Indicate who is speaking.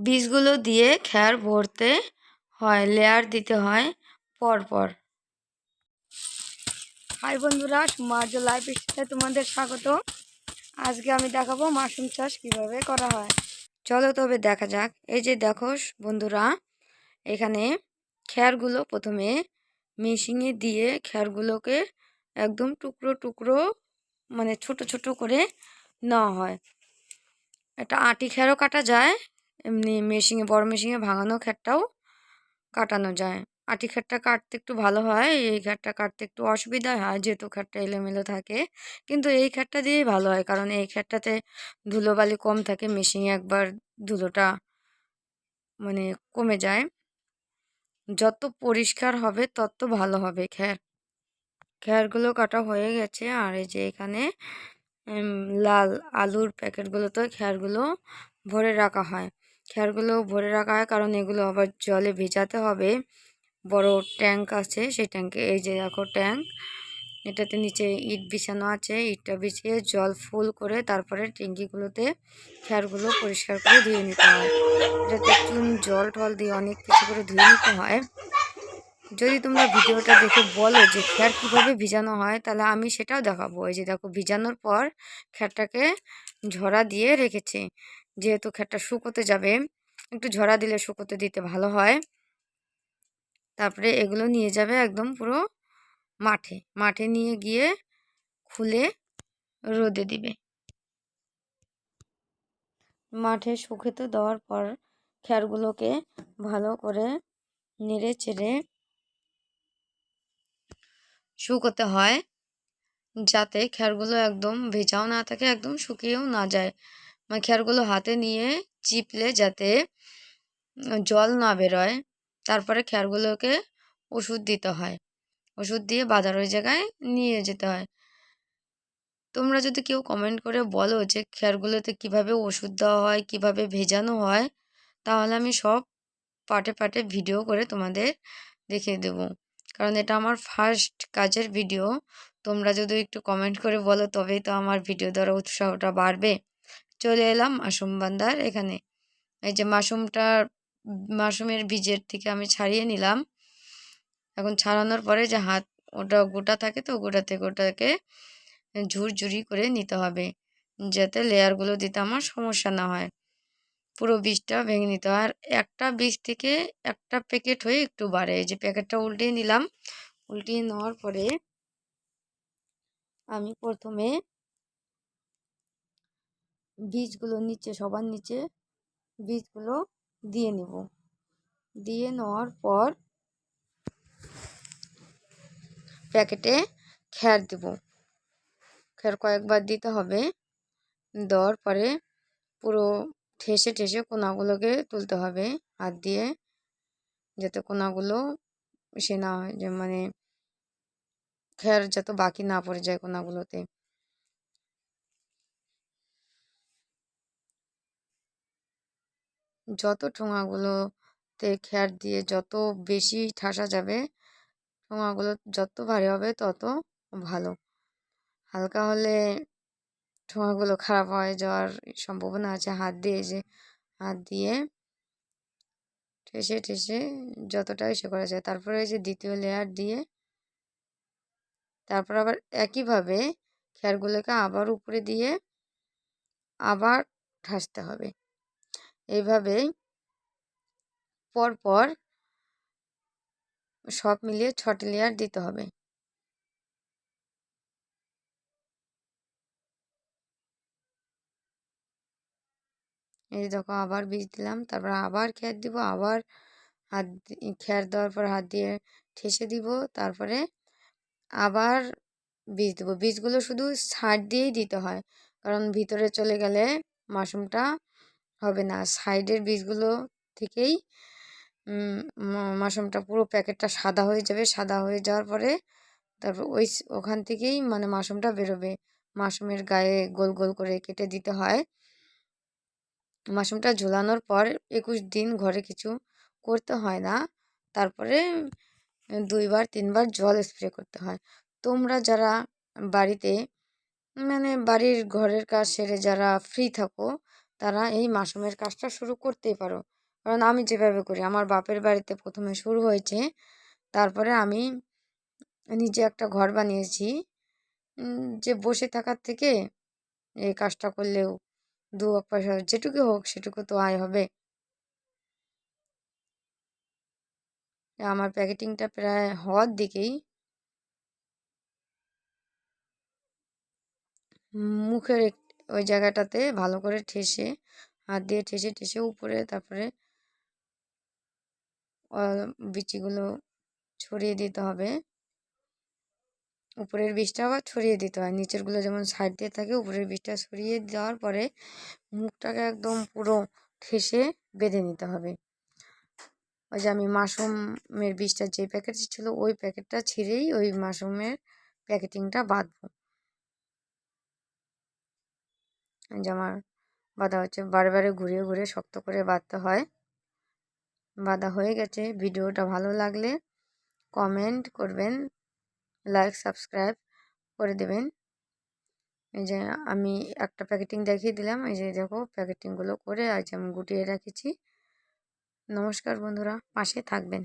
Speaker 1: বীজগুলো দিয়ে খ্যার ভরতে হয় লেয়ার দিতে হয় পরপর। হাই বন্ধুরা সৌমার্য লাইফ স্টাইলে তোমাদের স্বাগত। আজকে আমি দেখাবো মাশরুম চাষ কীভাবে করা হয়। চলো তবে দেখা যাক। এই যে দেখো বন্ধুরা, এখানে খ্যারগুলো প্রথমে মেশিনে দিয়ে খ্যারগুলোকে একদম টুকরো টুকরো মানে ছোট ছোট করে নেওয়া হয়। একটা আটি খ্যারও কাটা যায় এমনি মেশিনে, বড় মেশিনে ভাঙানো খ্যারটাও কাটানো যায়। আটি খ্যারটা কাটতে একটু ভালো হয়, এই খ্যারটা কাটতে একটু অসুবিধা হয়, যেহেতু খ্যারটা এলোমেলো থাকে। কিন্তু এই খ্যারটা দিয়েই ভালো হয়, কারণ এই খ্যারটাতে ধুলোবালি কম থাকে, মেশিনে একবার ধুলোটা মানে কমে যায়। যত পরিষ্কার হবে, তত ভালো হবে খ্যার খ্যারগুলো কাটা হয়ে গেছে, আর এই যে এখানে লাল আলুর প্যাকেটগুলোতে খ্যারগুলো ভরে রাখা হয়। খ্যারগুলো ভরে রাখা হয়, কারণ এগুলো আবার জলে ভেজাতে হবে। বড় ট্যাঙ্ক আছে, সেই ট্যাঙ্কে, এই যে দেখো ট্যাঙ্ক, এটাতে নিচে ইট বিছানো আছে। ইটটা বিছিয়ে জল ফুল করে তারপরে ট্যাঙ্কিগুলোতে খ্যারগুলো পরিষ্কার করে ধুয়ে নিতে হয়। এটাতে চুন, জল, টল দিয়ে অনেক কিছু করে ধুয়ে নিতে হয়। যদি তোমরা ভিডিওটা দেখে বলো যে খ্যার কীভাবে ভিজানো হয়, তাহলে আমি সেটাও দেখাবো। এই যে দেখো, ভিজানোর পর খ্যারটাকে ঝরা দিয়ে রেখেছে। যেহেতু খ্যারটা শুকোতে যাবে, একটু ঝরা দিলে শুকোতে দিতে ভালো হয়। তারপরে এগুলো নিয়ে যাবে একদম পুরো মাঠে। মাঠে নিয়ে গিয়ে খুলে রোদে দিবে। মাঠে শুকিয়ে দেওয়ার পর খ্যারগুলোকে ভালো করে নেড়ে চেড়ে শুকোতে হয়, যাতে খ্যারগুলো একদম ভেজাও না থাকে, একদম শুকিয়েও না যায়। মানে খ্যারগুলো হাতে নিয়ে চিপলে যাতে জল না বেরোয়, তারপরে খেয়ারগুলোকে ওষুধ দিতে হয়। ওষুধ দিয়ে বাজার ওই জায়গায় নিয়ে যেতে হয়। তোমরা যদি কেউ কমেন্ট করে বলো যে খেয়ারগুলোতে কীভাবে ওষুধ দেওয়া হয়, কীভাবে ভেজানো হয়, তাহলে আমি সব পাটে পাটে ভিডিও করে তোমাদের দেখিয়ে দেবো। কারণ এটা আমার ফার্স্ট কাজের ভিডিও তোমরা যদি একটু কমেন্ট করে বলো, তবেই তো আমার ভিডিও দ্বারা উৎসাহটা বাড়বে। চলে এলাম মাসুম বান্দার এখানে। এই যে মাসুমটা মাশরুমের বীজের থেকে আমি ছাড়িয়ে নিলাম। এখন ছাড়ানোর পরে যে হাত, ওটা গোটা থাকে তো, গোটাতে গোটাকে ঝুরঝুরি করে নিতে হবে। যাতে লেয়ারগুলো দিতে আমার সমস্যা না হয়। পুরো বীজটা ভেঙে নিতে হয়। আর একটা বীজ থেকে একটা প্যাকেট হয়ে একটু বাড়ে। যে প্যাকেটটা উল্টিয়ে নিলাম। উল্টিয়ে নেওয়ার পরে আমি প্রথমে বীজগুলো নিচে, সবার নিচে বীজগুলো দিয়ে নেব। দিয়ে নেওয়ার পর প্যাকেটে খ্যার দেব। খ্যার কয়েকবার দিতে হবে। দেওয়ার পরে পুরো ঠেসে ঠেসে কোনাগুলোকে তুলতে হবে। হাত দিয়ে যাতে কোনাগুলো সে না হয়, যে মানে খ্যার যত বাকি না পড়ে যায় কোনাগুলোতে। যত ঠোঙাগুলোতে খ্যার দিয়ে যত বেশি ঠাসা যাবে, ঠোঙাগুলো যত ভারী হবে তত ভালো। হালকা হলে ঠোঙাগুলো খারাপ হয়ে যাওয়ার সম্ভাবনা আছে হাত দিয়ে যে হাত দিয়ে ঠেসে ঠেসে যতটাই সে করা যায়। তারপরে যে দ্বিতীয় লেয়ার দিয়ে তারপর আবার একইভাবে খেয়ারগুলোকে আবার উপরে দিয়ে আবার ঠাসতে হবে। এইভাবেই পরপর সব মিলিয়ে ছটি লেয়ার দিতে হবে। এই দেখো আবার বীজ দিলাম, তারপর আবার খেয়ার দিব, আবার হাত খেয়ার দেওয়ার পর হাত দিয়ে ঠেসে দিব, তারপরে আবার বীজ দেবো। বীজগুলো শুধু সাইড দিয়েই দিতে হয়, কারণ ভিতরে চলে গেলে মাশরুমটা হবে না। সাইডের বীজগুলো থেকেই মাশরুমটা পুরো প্যাকেটটা সাদা হয়ে যাবে। সাদা হয়ে যাওয়ার পরে তারপর ওই ওখান থেকেই মানে মাশরুমটা বেরোবে। মাশরুমের গায়ে গোল গোল করে কেটে দিতে হয়। মাশরুমটা ঝোলানোর পর একুশ দিন ঘরে কিছু করতে হয় না। তারপরে দুইবার, তিনবার জল স্প্রে করতে হয়। তোমরা যারা বাড়িতে মানে বাড়ির ঘরের কাজ সেরে যারা ফ্রি থাকো তারা এই মাশরুমের কাজটা শুরু করতেই পারো। কারণ আমি যেভাবে করি, আমার বাপের বাড়িতে প্রথমে শুরু হয়েছে। তারপরে আমি নিজে একটা ঘর বানিয়েছি। যে বসে থাকার থেকে এই কাজটা করলেও দু এক পয়সা যেটুকু হোক সেটুকু তো আয় হবে। আমার প্যাকেটিংটা প্রায় হওয়ার দিকেই মুখের ওই জায়গাটাতে ভালো করে ঠেসে, হাত দিয়ে ঠেসে ঠেসে উপরে তারপরে বিচিগুলো ছড়িয়ে দিতে হবে। উপরের বীজটা আবার ছড়িয়ে দিতে হয়। নিচেরগুলো যেমন সাইড দিয়ে থাকে, উপরের বীজটা ছড়িয়ে দেওয়ার পরে মুখটাকে একদম পুরো ঠেসে বেঁধে নিতে হবে। ওই যে আমি মাশরুমের বীজটা যে প্যাকেট ছিল, ওই প্যাকেটটা ছিঁড়েই ওই মাশরুমের প্যাকেটিংটা বাঁধবো। আমার বাঁধা হচ্ছে বারে ঘুরিয়ে ঘুরিয়ে শক্ত করে বাঁধতে হয়। বাঁধা হয়ে গেছে। ভিডিওটা ভালো লাগলে কমেন্ট করবেন লাইক সাবস্ক্রাইব করে দেবেন। এই যে আমি একটা প্যাকেটিং দেখিয়ে দিলাম। এই যে দেখো প্যাকেটিংগুলো করে আজ আমি গুটিয়ে রেখেছি। নমস্কার বন্ধুরা, পাশে থাকবেন।